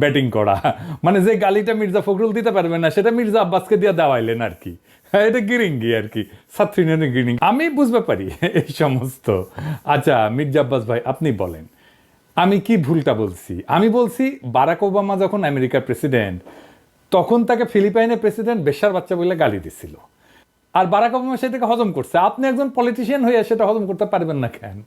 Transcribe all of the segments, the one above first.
Batting করা। মানে যে গালিটা মির্জা ফখরুল দিতে পারবে না সেটা মির্জা আব্বাসকে দিয়ে দেওয়াইলেন আর কি। হ্যাঁ, এটা গিরিঙ্গি আর কি। সাত্রিনের গিরিঙ্গি। আমি বুঝতে পারি এই সমস্ত। আচ্ছা মির্জা আব্বাস ভাই আপনি বলেন আমি কি ভুলটা বলছি? আমি বলছি বারাক ওবামা যখন আমেরিকার প্রেসিডেন্ট তখন তাকে ফিলিপাইনের প্রেসিডেন্ট বেশার বাচ্চা বলে গালি দিছিল। আর বারাক ওবামা সেটাকে হজম করছে। আপনি একজন পলিটিশিয়ান হয়ে সেটা হজম করতে পারবেন না কেন?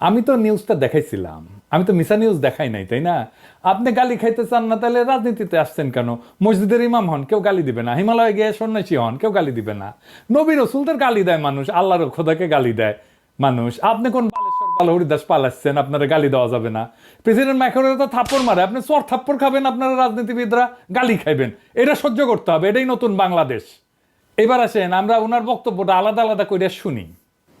আমি তো নিউজটা দেখাইছিলাম। আমি তো মিসা নিউজ দেখাই নাই, তাই না? আপনি গালি খাইতে চান না, তাহলে রাজনীতিতে আসছেন কেন? মসজিদের ইমাম হন, কেউ গালি দিবে না। হিমালয়ে গিয়ে সন্ন্যাসী হন, কেউ গালি দিবে না। নবী রসুলদের গালি দেয় মানুষ, আল্লাহর খোদাকে গালি দেয় মানুষ। আপনি কোন বালেশ্বর বাল হরিদাস পালাচ্ছেন আপনারা গালি দেওয়া যাবে না। প্রেসিডেন্ট ম্যাকরের তো থাপ্পড় মারে। আপনি চর থাপ্পড় খাবেন আপনারা রাজনীতিবিদরা, গালি খাইবেন। এটা সহ্য করতে হবে, এটাই নতুন বাংলাদেশ। এবার আসেন, আমরা ওনার বক্তব্যটা আলাদা আলাদা করে শুনি।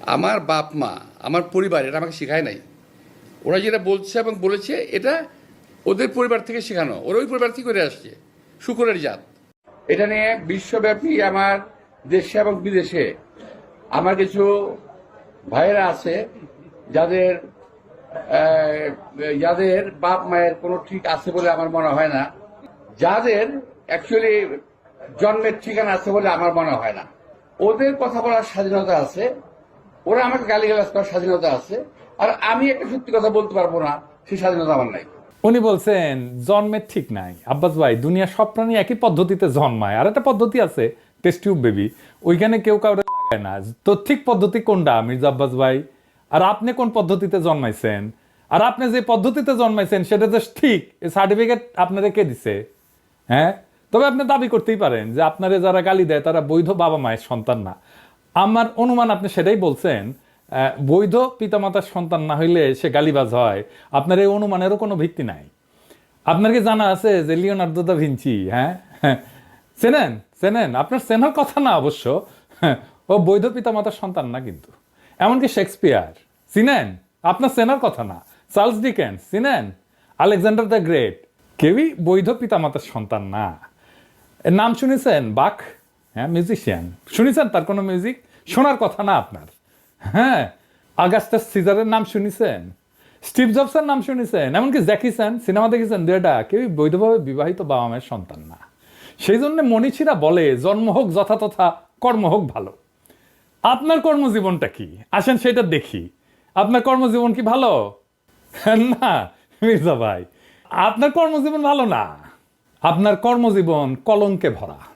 আমার বাপ মা, আমার পরিবার, এটা আমাকে শেখায় নাই। ওরা যেটা বলছে এবং বলেছে, এটা ওদের পরিবার থেকে শেখানো। ওরা ওই পরিবার থেকে করে আসছে। শুকরের জাত। এটা নিয়ে বিশ্বব্যাপী আমার দেশে এবং বিদেশে আমার কিছু ভাইয়েরা আছে, যাদের যাদের বাপ মায়ের কোনো ঠিক আছে বলে আমার মনে হয় না। যাদের অ্যাকচুয়ালি জন্মের ঠিকানা আছে বলে আমার মনে হয় না। ওদের কথা বলার স্বাধীনতা আছে। ওরা আমাকে গালিগালাজ করার স্বাধীনতা আছে, আর আমি একটা সত্যি কথা বলতে পারব না, সেই স্বাধীনতা আমার নাই। উনি বলছেন, জন্মের ঠিক নাই। আব্বাস ভাই দুনিয়া সব প্রাণী একই পদ্ধতিতে জন্মায়। আর একটা পদ্ধতি আছে টেস্ট টিউব বেবি ওইখানে কেউ কাউরে লাগায় না। তো ঠিক পদ্ধতি কোনটা, মির্জা আব্বাস ভাই? আর আপনি কোন পদ্ধতিতে জন্মাইছেন? আর আপনি যে পদ্ধতিতে জন্মাইছেন, সেটা যে ঠিক। সার্টিফিকেট আপনারা কে দিছে? হ্যাঁ? তবে আপনি দাবি করতেই পারেন যে আপনারা যারা গালি দেয়, তারা বৈধ বাবা মায়ের সন্তান না। আমার অনুমান আপনি সেটাই বলছেন বৈধ পিতামাতার সন্তান না হইলে সে গালিবাজ হয়। আপনার এই অনুমানেরও কোনো ভিত্তি নাই। আপনার কি জানা আছে যে লিওনার্দো দা ভিঞ্চি হ্যাঁ? চেনেন চেনেন। আপনার চেনার কথা না অবশ্য। ও বৈধ পিতামাতার সন্তান না কিন্তু। এমনকি শেক্সপিয়ার। চিনেন? আপনার চেনার কথা না। চার্লস ডিকেন্স, চিনেন? Alexander the great. কেউই বৈধ পিতামাতার সন্তান না। নাম শুনেছেন? বাক? হ্যাঁ মিউজিশিয়ান। শুনেছেন তার কোনো মিউজিক? শোনার কথা না আপনার। হ্যাঁ আগাস্টাস সিজারের নাম শুনেছেন? স্টিভ জবসের নাম শুনেছেন? এমনকি জ্যাকিসন সিনেমা দেখেছেন দুটা কেউই বৈধভাবে বিবাহিত বাবা মায়ের সন্তান না। সেই জন্য মনীষীরা বলে, জন্ম হোক যথাতথা কর্ম হোক ভালো। আপনার কর্মজীবনটা কি? আসেন সেটা দেখি। আপনার কর্মজীবন কি ভালো? না, মির্জা ভাই। আপনার কর্মজীবন ভালো না। আপনার কর্মজীবন কলঙ্কে ভরা।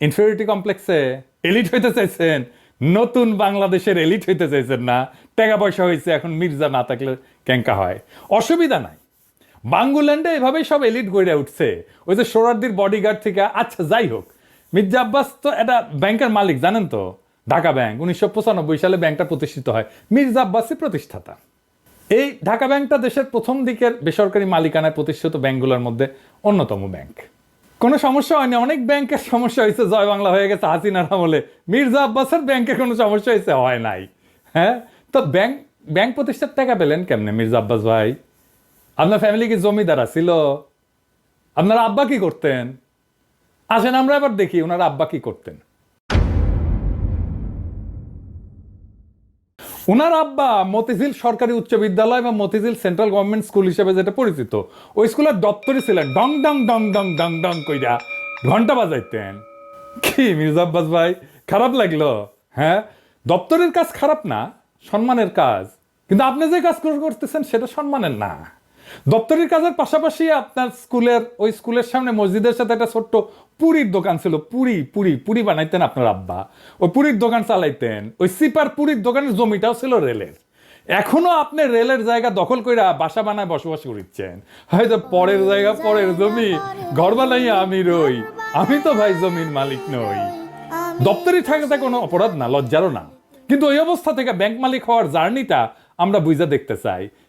ইনফিউরিটি কমপ্লেক্সে এলিট হইতে চাইছেন। নতুন বাংলাদেশের এলিট হইতে চাইছেন না। টাকা পয়সা হয়েছে এখন মির্জা না থাকলে ক্যাঙ্কা হয়। অসুবিধা নাই। বাঙ্গুল্যান্ডে এভাবেই সব এলিট গড়ে উঠছে। ওই যে সোরারদির বডিগার্ড থেকে আচ্ছা যাই হোক। মির্জা আব্বাস তো এটা ব্যাংকের মালিক, জানেন তো? ঢাকা ব্যাংক, উনিশশো পঁচানব্বই সালে ব্যাংকটা প্রতিষ্ঠিত হয়। মির্জা আব্বাসই প্রতিষ্ঠাতা। এই ঢাকা ব্যাংকটা দেশের প্রথম দিকের বেসরকারি মালিকানায় প্রতিষ্ঠিত ব্যাংকগুলোর মধ্যে অন্যতম ব্যাংক। কোনো সমস্যা হয়নি, অনেক ব্যাংকের সমস্যা হয়েছে, জয় বাংলা হয়ে গেছে, হাসিনার আমলে। মির্জা আব্বাসের ব্যাংকের কোনো সমস্যা হয়েছে? হয় নাই। হ্যাঁ? তো ব্যাংক ব্যাংক প্রতিষ্ঠার টাকা পেলেন কেমনে মির্জা আব্বাস ভাই? আপনার ফ্যামিলি কি জমিদার ছিল আপনার আব্বা কি করতেন? আসেন, আমরা এবার দেখি ওনার আব্বা কি করতেন। ওনার আব্বা মতিঝিল সরকারি উচ্চ বিদ্যালয় এবং মতিঝিল সেন্ট্রাল গভর্নমেন্ট স্কুল হিসেবে যেটা পরিচিত, ওই স্কুলের দপ্তরই ছিলেন, ডং ডং ডং ডং ডং ডং কইরা ঘণ্টা বাজাইতেন। কি মির্জা আব্বাস ভাই, খারাপ লাগল? হ্যাঁ? দপ্তরের কাজ খারাপ না, সম্মানের কাজ। কিন্তু আপনি যে কাজ করতেছেন সেটা সম্মানের না। দপ্তরের কাজের পাশাপাশি আপনার স্কুলের, ওই স্কুলের সামনে মসজিদের সাথে একটা ছোট্ট পুরীর দোকান ছিল, পুরি পুরি পুরি বানাইতেন আপনার আব্বা। ওই পুরীর দোকান চালাইতেন, ওই সিপার পুরীর দোকানের জমিটাও ছিল রেলের। এখনও আপনি রেলের জায়গা দখল করে বাসা বানায় বসবাস করছেন হয়তো পরের জায়গা, পরের জমি, ঘর বানাইয়া আমি রই। আমি তো ভাই জমির মালিক নই। দপ্তরি থাকাটা কোনো অপরাধ না, লজ্জারও না। কিন্তু ওই অবস্থা থেকে ব্যাংক মালিক হওয়ার জার্নিটা আমরা বুঝে দেখতে চাই।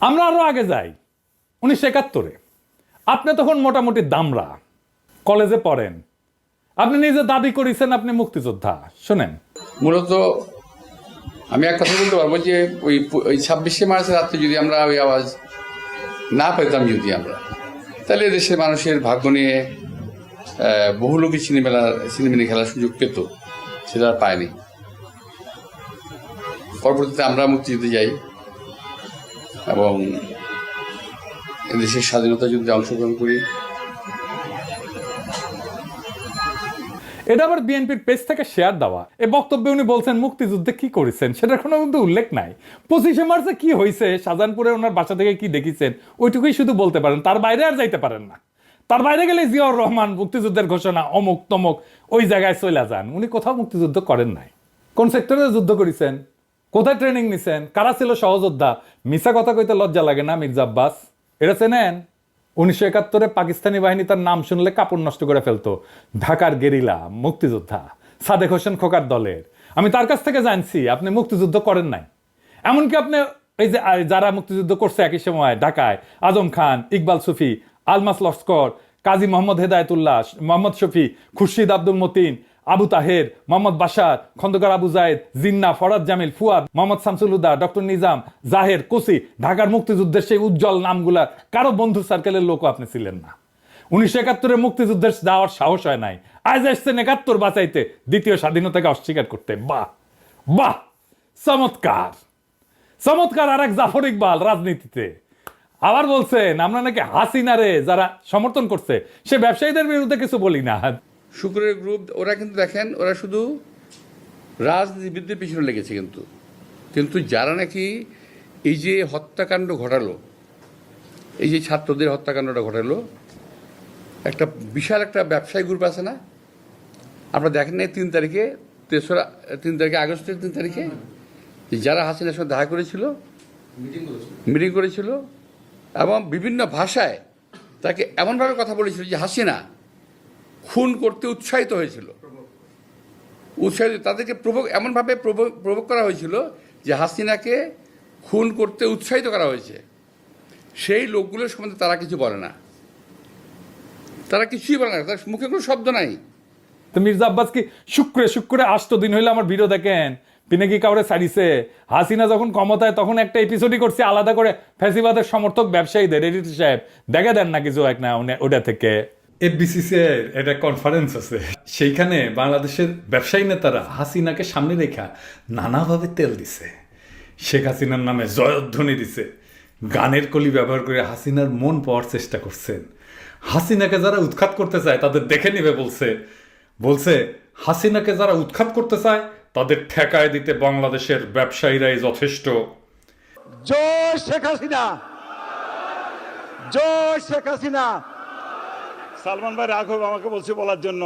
আমরা আরও আগে যাই। উনিশশো একাত্তরে। আপনি তখন মোটামুটি দামরা। কলেজে পড়েন। আপনি নিজে দাবি করেছেন আপনি মুক্তিযোদ্ধা। শোনেন। মূলত আমি এক কথা বলতে পারব যে ওই ওই ছাব্বিশে মার্চের রাত্রে যদি আমরা ওই আওয়াজ না পেতাম যদি আমরা, তাহলে দেশের মানুষের ভাগ্য নিয়ে বহু লোকই সিনেমা সিনেমিনি খেলার সুযোগ পেত, সেটা পায়নি। পরবর্তীতে আমরা মুক্তিযুদ্ধে যাই। এবং দেশের স্বাধীনতা যুদ্ধে অংশগ্রহণ করি। এটা আবার বিএনপির পেজ থেকে শেয়ার দেওয়া। এই বক্তব্যে উনি বলছেন, মুক্তিযুদ্ধে কি করেছেন? সেটার কোনো কিন্তু উল্লেখ নাই। পঁচিশে মার্চে কি হয়েছে শাহজাহানপুরে ওনার বাসা থেকে কি দেখেছেন, ওইটুকুই শুধু বলতে পারেন। তার বাইরে আর যাইতে পারেন না। তার বাইরে গেলে জিয়াউর রহমান মুক্তিযুদ্ধের ঘোষণা অমুক তমুক ওই জায়গায় চলে যান। উনি কোথাও মুক্তিযুদ্ধ করেন নাই। কোন সেক্টরে যুদ্ধ করেছেন? কোথায় ট্রেনিং নিছেন? কারা ছিল সহযোদ্ধা? মিশা কথা কইতে লজ্জা লাগে না, মির্জা আব্বাস? এটা চেনেন? উনিশশো একাত্তরে পাকিস্তানি বাহিনী তার নাম শুনলে কাপড় নষ্ট করে ফেলতো। ঢাকার গেরিলা, মুক্তিযোদ্ধা, সাদেক হোসেন খোকার দলের। আমি তার কাছ থেকে জানছি, আপনি মুক্তিযুদ্ধ করেন নাই। এমনকি আপনি এই যে যারা মুক্তিযুদ্ধ করছে একই সময়, ঢাকায়, আজম খান, ইকবাল সুফি, আলমাস লস্কর, কাজী মোহাম্মদ হেদায়তুল্লাহ, মোহাম্মদ শফি, খুরশিদ আব্দুল মতিন আবু তাহের, মোহাম্মদ বাশার, খন্দকার আবু জায়েদ, জিন্না, ফরাদ জামিল, ফুয়াদ, মোহাম্মদ শামসুল হুদা ডক্টর নিজাম, জাহের, কোসি, ঢাকার মুক্তিযুদ্ধের সেই উজ্জ্বল নামগুলা কারও বন্ধু সার্কেলের লোকও আপনি ছিলেন না। উনিশশো একাত্তরে মুক্তিযুদ্ধের যাওয়ার সাহস হয় নাই। আজ আসছেন একাত্তর বাঁচাইতে, দ্বিতীয় স্বাধীনতাকে অস্বীকার করতে। বাহ! বাহ! চমৎকার! চমৎকার আর এক জাফর ইকবাল রাজনীতিতে। আবার বলছেন, আমরা নাকি হাসিনারে যারা সমর্থন করছে, সে ব্যবসায়ীদের বিরুদ্ধে কিছু বলি না। শুক্রের গ্রুপ ওরা কিন্তু দেখেন ওরা শুধু রাজনীতিবিদদের পিছনে লেগেছে কিন্তু। কিন্তু যারা নাকি এই যে হত্যাকাণ্ড ঘটালো এই যে ছাত্রদের হত্যাকাণ্ডটা ঘটালো একটা বিশাল একটা ব্যবসায়ী গ্রুপ আছে না? আপনারা দেখেন নাই তিন তারিখে তেসরা তিন তারিখে আগস্টের তিন তারিখে? যে যারা হাসিনার সঙ্গে দেখা করেছিল মিটিং করেছিল এবং বিভিন্ন ভাষায় তাকে এমনভাবে কথা বলেছিল যে হাসিনা খুন করতে উৎসাহিত হয়েছিল। উৎসাহিত, তাদেরকে প্রভোগ, এমনভাবে প্রভোগ করা হয়েছিল যে হাসিনাকে খুন করতে উৎসাহিত করা হয়েছে। সেই লোকগুলোর সম্বন্ধে তারা কিছু বলে না। তারা কিছুই বলে না তার মুখে কোনো শব্দ নাই। তো মির্জা আব্বাস কি, শুক্রে শুক্রে আসতো দিন হইলে আমার ভিডিও দেখেন পিনাকি কাউরে সারিছে হাসিনা যখন ক্ষমতায়, তখন একটা এপিসোডই করছে আলাদা করে ফ্যাসিবাদের সমর্থক ব্যবসায়ীদের, এডিটর সাহেব। দেখে দেন না কিছু এক না ওটা থেকে। এফবিসিসি এর একটা কনফারেন্স আছে। সেইখানে বাংলাদেশের ব্যবসায়ী নেতারা হাসিনাকে সামনে রেখা নানাভাবে তেল দিছে। শেখ হাসিনার নামে জয়ধ্বনি দিছে। গানের কলি ব্যবহার করে হাসিনার মন পাওয়ার চেষ্টা করছেন। হাসিনাকে যারা উৎখাত করতে চায়, তাদের দেখে নিবে বলছে। বলছে, হাসিনাকে যারা উৎখাত করতে চায়, তাদের ঠেকায় দিতে বাংলাদেশের ব্যবসায়ীরাই যথেষ্ট। জয় শেখ হাসিনা! জয় শেখ হাসিনা! সালমান ভাই রাঘব আমাকে বলছে বলার জন্য।